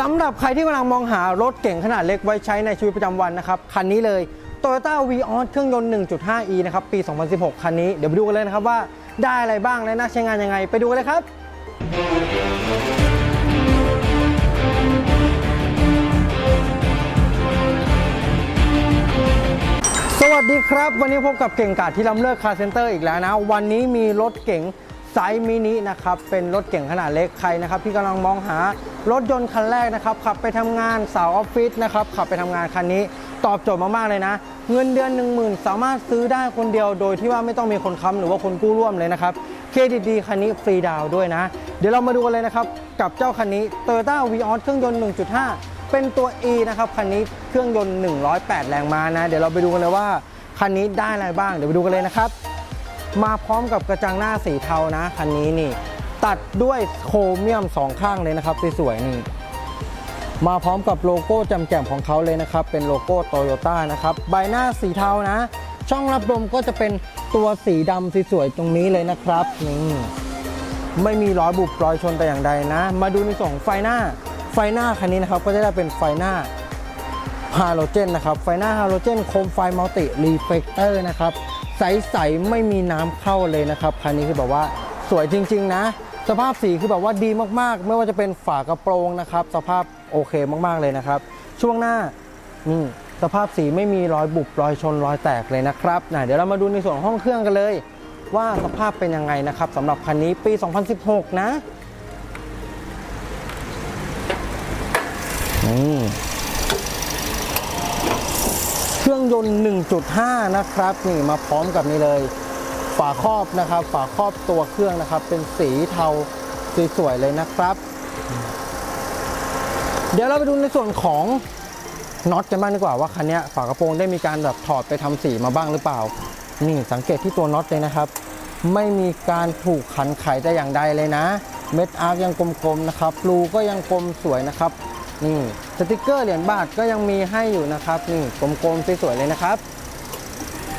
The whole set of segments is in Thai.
สำหรับใครที่กำลังมองหารถเก่งขนาดเล็กไว้ใช้ในชีวิตประจำวันนะครับ คันนี้เลย Toyota Vios เครื่องยนต์ 1.5e นะครับ ปี 2016 คันนี้ เดี๋ยวไปดูกันเลยนะครับว่าได้อะไรบ้างและน่าใช้งานยังไง ไปดูกันเลยครับสวัสดีครับ วันนี้พบกับเก่งกาดที่ล้ำเลิกคาร์เซ็นเตอร์อีกแล้วนะ วันนี้มีรถเก๋ง ไซส์มินินะครับเป็นรถเก๋งขนาดเล็กใครนะครับที่กำลังมองหารถยนต์คันแรกนะครับขับไปทำงานสาวออฟฟิศนะครับขับไปทำงานคันนี้ตอบโจทย์มาก ๆ เลยนะ เงินเดือน 1 0,000 สามารถซื้อได้คนเดียวโดยที่ว่าไม่ต้องมีคนค้ำหรือว่าคนกู้ร่วมเลยนะครับเครดิตดีคันนี้ฟรีดาวด้วยนะ เดี๋ยวเรามาดูกันเลยนะครับ กับเจ้าคันนี้ Toyota Vios เครื่องยนต์ 1.5 เป็นตัว E นะครับ คันนี้เครื่องยนต์ 108 แรงม้านะ เดี๋ยวเราไปดูกันเลยว่า คันนี้ได้อะไรบ้างเดี๋ยวไปดูกันเลยนะครับ มาพร้อมกับกระจังหน้าสีเทานะคันนี้นี่ ตัดด้วยโครเมียมสองข้างเลยนะครับสวยๆนี่มาพร้อมกับโลโก้จำแจ่มของเขาเลยนะครับ เป็นโลโก้โตโยต้านะครับ ใบหน้าสีเทานะ ช่องรับลมก็จะเป็นตัวสีดำสวยๆตรงนี้เลยนะครับนี่ไม่มีรอยบุบรอยชนแต่อย่างใดนะ มาดูในส่วนของไฟหน้าไฟหน้าคันนี้นะครับก็จะได้เป็นไฟหน้าฮาโลเจนนะครับไฟหน้าฮาโลเจนโคมไฟมัลติรีเฟกเตอร์นะครับ ใสๆไม่มีน้ำเข้าเลยนะครับคันนี้คือแบบว่าสวยจริง ๆ นะ สภาพสีคือแบบว่าดีมากๆ ไม่ว่าจะเป็นฝากระโปรงนะครับ สภาพโอเคมากๆเลยนะครับ ช่วงหน้าอืมสภาพสีไม่มีรอยบุบรอยชนรอยแตกเลยนะครับนะเดี๋ยวเรามาดูในส่วนของห้องเครื่องกันเลย ว่าสภาพเป็นยังไงนะครับสำหรับคันนี้ปี 2016 นะนี่ เครื่อง ยนต์ 1.5 นะครับ นี่มาพร้อมกับนี่เลย ฝาครอบนะครับ ฝาครอบตัวเครื่องนะครับ เป็นสีเทาสวยๆเลยนะครับ เดี๋ยวเราไปดูในส่วนของน็อตกันบ้างดีกว่าว่าคันนี้ฝากระโปรงได้มีการแบบถอดไปทำสีมาบ้างหรือเปล่า นี่สังเกตที่ตัวน็อตเลยนะครับ ไม่มีการถูกขันไขแต่อย่างใดเลยนะ เม็ดอาร์คยังกลมๆนะครับรูก็ยังกลมสวยนะครับ นี่สติกเกอร์เหรียญบาทก็ยังมีให้อยู่นะครับนี่กลมๆสวยๆเลยนะครับ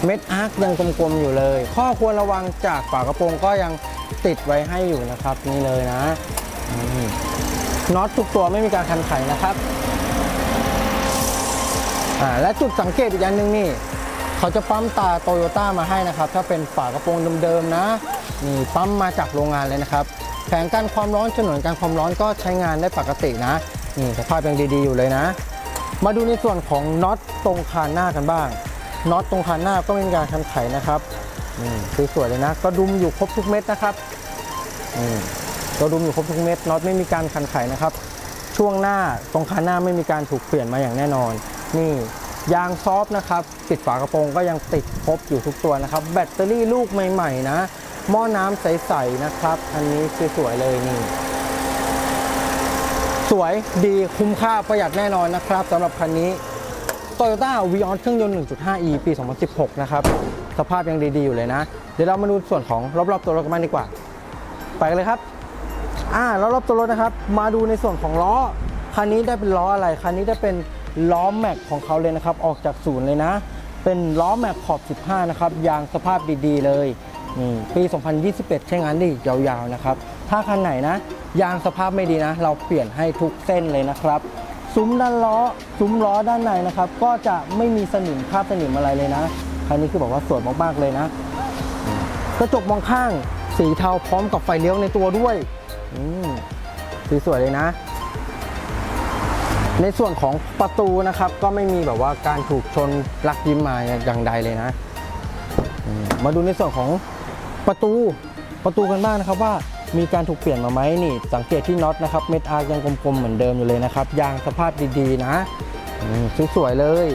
เม็ดอาร์คยังกลมๆอยู่เลย ข้อควรระวังจากฝากระโปรงก็ยังติดไว้ให้อยู่นะครับ นี่เลยนะน็อตทุกตัวไม่มีการคันไขนะครับอ่าและจุดสังเกตอีกอย่างหนึ่งนี่เขาจะปั๊มตาโตโยต้ามาให้นะครับ ถ้าเป็นฝากระโปรงเดิมๆนะนี่ปั๊มมาจากโรงงานเลยนะครับแผงกันความร้อนฉนวนกันความร้อนก็ใช้งานได้ปกตินะ นี่สภาพยังดีๆอยู่เลยนะ มาดูในส่วนของน็อตตรงคานหน้ากันบ้างน็อตตรงคานหน้าก็ไม่มีการคันไขนะครับนี่สวยๆเลยนะ ก็ดุมอยู่ครบทุกเม็ดนะครับนี่ก็ดุมอยู่ครบทุกเม็ดน็อตไม่มีการคันไขนะครับ ช่วงหน้าตรงคานหน้าไม่มีการถูกเปลี่ยนมาอย่างแน่นอน นี่ยางซอฟต์นะครับปิดฝากระโปรงก็ยังติดครบอยู่ทุกตัวนะครับ แบตเตอรี่ลูกใหม่ ๆ นะหม้อน้ำใส ๆ นะครับ อันนี้สวยๆเลยนี่ สวยดีคุ้มค่าประหยัดแน่นอนนะครับสำหรับคันนี้ Toyota Vios เครื่องยนต์ 1.5e ปี 2016 นะครับ สภาพยังดี ๆ อยู่เลยนะ เดี๋ยวเรามาดูส่วนของรอบๆตัวรถกันบ้างดีกว่า ไปกันเลยครับ อ่ารอบๆตัวรถนะครับ มาดูในส่วนของล้อ คันนี้ได้เป็นล้ออะไร คันนี้ได้เป็นล้อแม็กของเขาเลยนะครับ ออกจากศูนย์เลยนะ เป็นล้อแม็กขอบ 15 นะครับ ยางสภาพดีๆเลย นี่ ปี 2021 ใช้งานได้อียาวๆ นะครับ ถ้าคันไหนนะ ยางสภาพไม่ดีนะ เราเปลี่ยนให้ทุกเส้นเลยนะครับ ซุ้มด้านล้อ ซุ้มล้อด้านในนะครับ ก็จะไม่มีสนิมคราบสนิมอะไรเลยนะ คันนี้คือบอกว่าสวยมากๆเลยนะ กระจกมองข้างสีเทาพร้อมกับไฟเลี้ยวในตัวด้วยอืมสีสวยเลยนะ ในส่วนของประตูนะครับ ก็ไม่มีแบบว่าการถูกชนลักยิ้มมาอย่างใดเลยนะมมาดูในส่วนของประตูประตูกันบ้างนะครับว่า มีการถูกเปลี่ยนมาไหมนี่ สังเกตที่น็อตนะครับเม็ดอาร์ยังกลมๆเหมือนเดิมอยู่เลยนะครับยางสภาพดีๆนะสวยๆเลย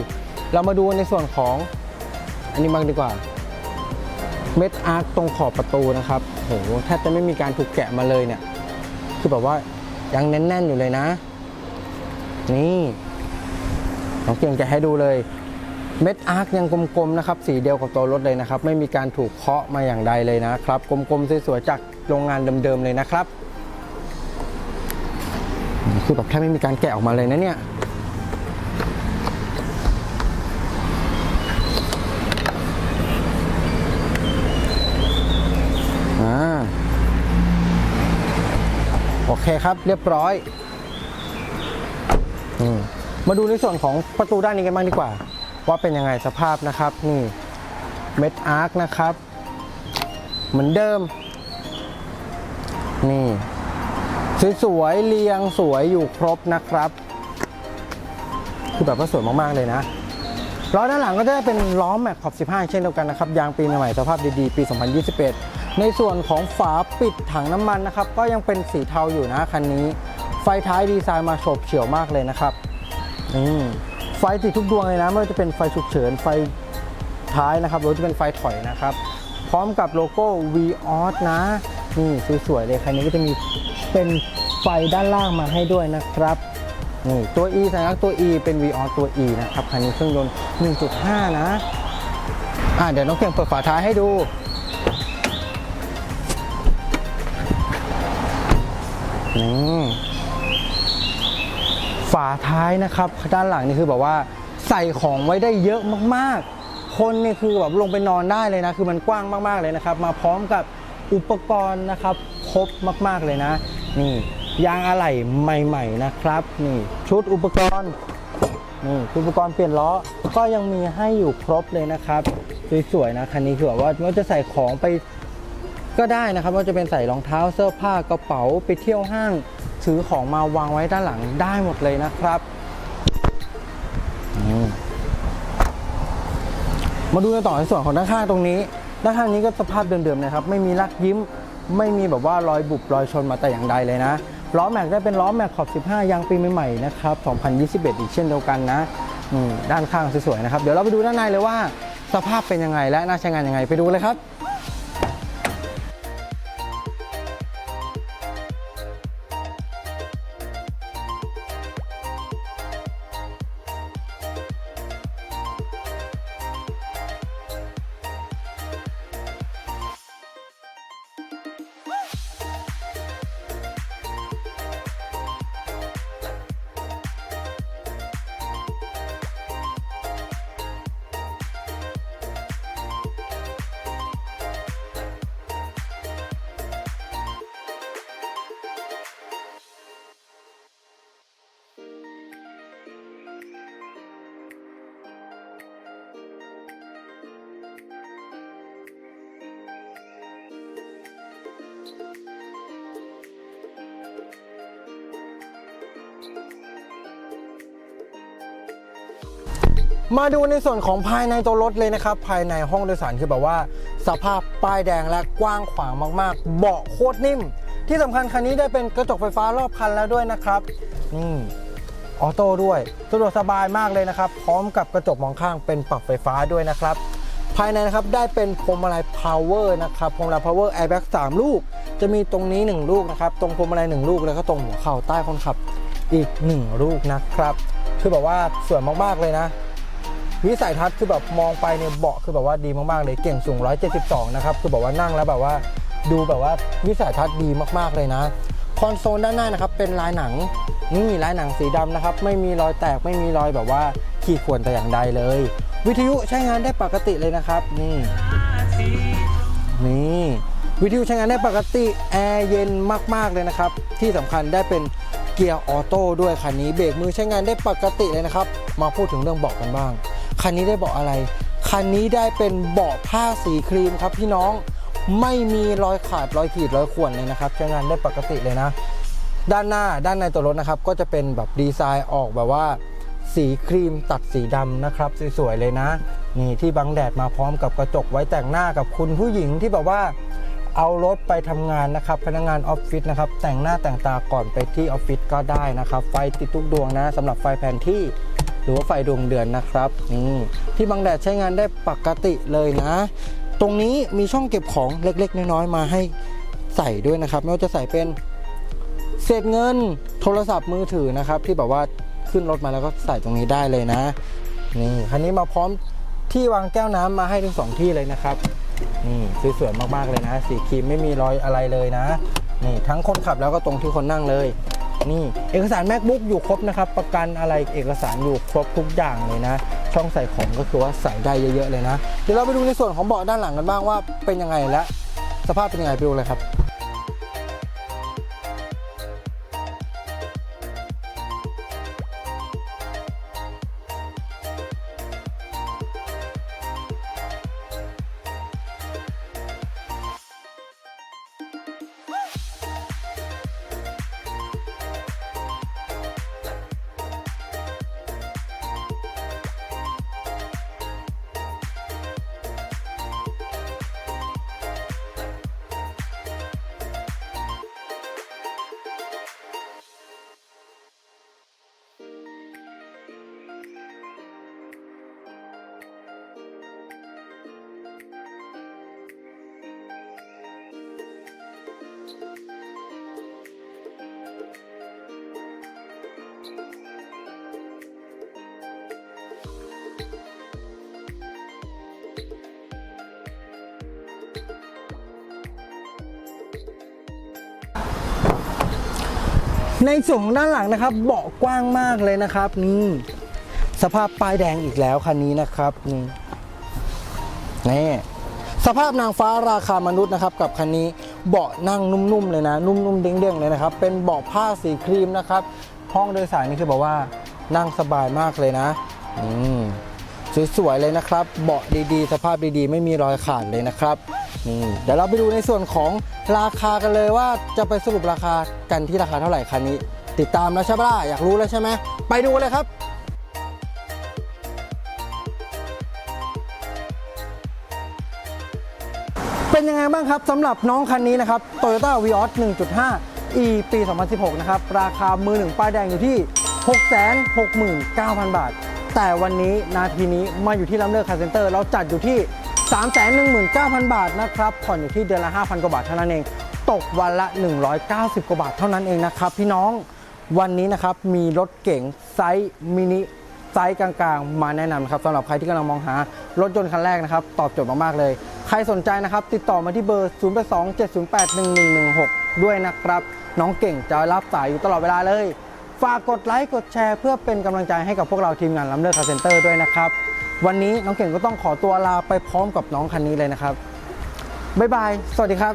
เรามาดูในส่วนของอันนี้บ้างดีกว่าเม็ดอาร์คตรงขอบประตูนะครับโหแทบจะไม่มีการถูกแกะมาเลยเนี่ย คือแบบว่ายังแน่นๆอยู่เลยนะ นี่น้องเกียงจะให้ดูเลย เม็ดอาร์คยังกลมๆนะครับสีเดียวกับตัวรถเลยนะครับ ไม่มีการถูกเคาะมาอย่างใดเลยนะครับ กลมๆสวยๆจากโรงงานเดิมๆเลยนะครับคือแบบแทบไม่มีการแกะออกมาเลยนะเนี่ยโอเคครับเรียบร้อยอมมาดูในส่วนของประตูด้านนี้กันบ้างดีกว่า ว่าเป็นยังไงสภาพนะครับนี่เม็ดอาร์คนะครับ เหมือนเดิม นี่สวยๆเรียงสวยอยู่ครบนะครับคือแบบว่าสวยมากๆเลยนะล้อด้านหลังก็จะเป็นล้อแม็กขอบ 15 เช่นเดียวกันนะครับ ยางปีใหม่สภาพดีๆ ปี 2021 ในส่วนของฝาปิดถังน้ำมันนะครับ ก็ยังเป็นสีเทาอยู่นะคันนี้ ไฟท้ายดีไซน์มาโฉบเฉี่ยวมากเลยนะครับ อืม ไฟติดทุกดวงเลยนะไม่ว่าจะเป็นไฟฉุกเฉินไฟท้ายนะครับหรือจะเป็นไฟถอยนะครับ พร้อมกับโลโก้ v o s นะนี่สวยๆเลยคันนี้ก็จะมีเป็นไฟด้านล่างมาให้ด้วยนะครับนี่ตัว e สัญลักษณ์ตัว e เป็น v o s ตัว e นะครับคันนี้เครื่องยนต์ 1.5 นะอ่าเดี๋ยวน้องเพียงเปิดฝาท้ายให้ดูนี่ ฝาท้ายนะครับด้านหลังนี่คือแบบว่าใส่ของไว้ได้เยอะมากๆ คนนี่คือแบบลงไปนอนได้เลยนะ คือมันกว้างมากๆเลยนะครับ มาพร้อมกับอุปกรณ์นะครับครบมากๆเลยนะ นี่ยางอะไหล่ใหม่ ๆนะครับ นี่ชุดอุปกรณ์นี่อุปกรณ์เปลี่ยนล้อก็ยังมีให้อยู่ครบเลยนะครับสวยๆนะคันนี้คือแบบว่าไม่ว่าจะใส่ของไปก็ได้นะครับว่าจะเป็นใส่รองเท้าเสื้อผ้ากระเป๋าไปเที่ยวห้าง ถือของมาวางไว้ด้านหลังได้หมดเลยนะครับมาดูกันต่อในส่วนของด้านข้างตรงนี้ ด้านข้างนี้ก็สภาพเดิมๆนะครับ ไม่มีลักยิ้ม ไม่มีแบบว่ารอยบุบรอยชนมาแต่อย่างใดเลยนะ ล้อแม็กได้เป็นล้อแม็กขอบ 15 ยางปีใหม่ๆนะครับ 2021 อีกเช่นเดียวกันนะ ด้านข้างสวยๆนะครับ เดี๋ยวเราไปดูด้านในเลยว่า สภาพเป็นยังไงและน่าใช้งานยังไง ไปดูเลยครับ มาดูในส่วนของภายในตัวรถเลยนะครับ ภายในห้องโดยสารคือแบบว่า สภาพป้ายแดงและกว้างขวางมากๆ เบาะโคตรนิ่ม ที่สำคัญคันนี้ได้เป็นกระจกไฟฟ้ารอบคันแล้วด้วยนะครับนี่ออโต้ด้วยสะดวกสบายมากเลยนะครับ พร้อมกับกระจกมองข้างเป็นปรับไฟฟ้าด้วยนะครับ ภายในนะครับได้เป็นพวงมาลัย power นะครับพวงมาลัย power airbag 3 ลูก จะมีตรงนี้ 1 ลูกนะครับ ตรงพวงมาลัย 1 ลูก แล้วก็ตรงหัวเข่าใต้คนขับอีก 1 ลูกนะครับ คือแบบว่าสวยมากๆเลยนะ วิสัยทัศน์คือแบบมองไปเนี่ยเบาะคือแบบว่าดีมากๆเลยเก่งสูง 172 นะครับ คือแบบว่านั่งแล้วแบบว่าดูแบบว่าวิสัยทัศน์ดีมากๆเลยนะ คอนโซลด้านหน้านะครับเป็นลายหนังนี่ลายหนังสีดำนะครับ ไม่มีรอยแตกไม่มีรอยแบบว่าขีดข่วนแต่อย่างใดเลย วิทยุใช้งานได้ปกติเลยนะครับ นี่นี่วิทยุใช้งานได้ปกติแอร์เย็นมากๆเลยนะครับ ที่สำคัญได้เป็นเกียร์ออโต้ด้วยคันนี้เบรกมือใช้งานได้ปกติเลยนะครับ มาพูดถึงเรื่องเบาะกันบ้าง คันนี้ได้เบาะอะไร คันนี้ได้เป็นเบาะผ้าสีครีมครับพี่น้องไม่มีรอยขาดรอยขีดรอยข่วนเลยนะครับใช้งานได้ปกติเลยนะ ด้านหน้าด้านในตัวรถนะครับ ก็จะเป็นแบบดีไซน์ออกแบบว่า สีครีมตัดสีดำนะครับสวยๆเลยนะ นี่ที่บังแดดมาพร้อมกับกระจกไว้แต่งหน้ากับคุณผู้หญิงที่แบบว่าเอารถไปทำงานนะครับพนักงานออฟฟิศนะครับแต่งหน้าแต่งตาก่อนไปที่ออฟฟิศก็ได้นะครับ ไฟติดทุกดวงนะสำหรับไฟแผนที่ รือว่าไฟดวงเดือนนะครับนี่ที่บังแดดใช้งานได้ปกติเลยนะ ตรงนี้มีช่องเก็บของเล็กๆ น้อยๆมาให้ใส่ด้วยนะครับ ไม่ว่าจะใส่เป็นเศษเงินโทรศัพท์มือถือนะครับ ที่แบบว่าขึ้นรถมาแล้วก็ใส่ตรงนี้ได้เลยนะ นี่คันนี้มาพร้อมที่วางแก้วน้ำมาให้ถึงสองที่เลยนะครับนี่สวยๆมากๆเลยนะ สีครีมไม่มีรอยอะไรเลยนะ นี่ทั้งคนขับแล้วก็ตรงที่คนนั่งเลย นี่เอกสาร macbook อยู่ครบนะครับประกันอะไรเอกสารอยู่ครบทุกอย่างเลยนะ ช่องใส่ของก็คือว่าใส่ได้เยอะๆเลยนะ เดี๋ยวเราไปดูในส่วนของเบาะด้านหลังกันบ้างว่าเป็นยังไงและสภาพเป็นยังไงไปดูเลยครับ ในส่วนของด้านหลังนะครับ เบาะกว้างมากเลยนะครับนี่สภาพป้ายแดงอีกแล้วคันนี้นะครับนี่นี่สภาพนางฟ้าราคามนุษย์นะครับ กับคันนี้เบาะนั่งนุ่มๆเลยนะ นุ่มๆเด้งๆเลยนะครับ เป็นเบาะผ้าสีครีมนะครับ ห้องโดยสารนี่คือบอกว่านั่งสบายมากเลยนะอืมสวยๆเลยนะครับ เบาะดีๆ สภาพดีๆ ไม่มีรอยขาดเลยนะครับ นี่เดี๋ยวเราไปดูในส่วนของราคากันเลยว่าจะไปสรุปราคากันที่ราคาเท่าไหร่คันนี้ ติดตามแล้วใช่ปะล่ะอยากรู้แล้วใช่ไหมไปดูเลยครับเป็นยังไงบ้างครับสำหรับน้องคันนี้นะครับ Toyota Vios 1.5 e ปี 2016 นะครับ ราคามือหนึ่งป้ายแดงอยู่ที่ 669,000 บาท แต่วันนี้นาทีนี้มาอยู่ที่ลำเลิกคาร์เซนเตอร์ เราจัดอยู่ที่ 319,000 บาทนะครับ ผ่อนอยู่ที่เดือนละ 5,000 กว่าบาทเท่านั้นเอง ตกวันละ 190 กว่าบาทเท่านั้นเองนะครับ พี่น้อง วันนี้นะครับ มีรถเก๋งไซส์มินิไซส์กลางๆ มาแนะนำนะครับสำหรับใครที่กำลังมองหารถยนต์คันแรกนะครับ ตอบโจทย์มากๆเลย ใครสนใจนะครับ ติดต่อมาที่เบอร์ 0827081116 ด้วยนะครับ น้องเก่งจะรับสายอยู่ตลอดเวลาเลย ฝากกดไลค์กดแชร์ เพื่อเป็นกำลังใจให้กับพวกเราทีมงานล้ำเลิกคาร์เซนเตอร์ด้วยนะครับ วันนี้น้องเก่งก็ต้องขอตัวลาไปพร้อมกับน้องคันนี้เลยนะครับบ๊ายบาย สวัสดีครับ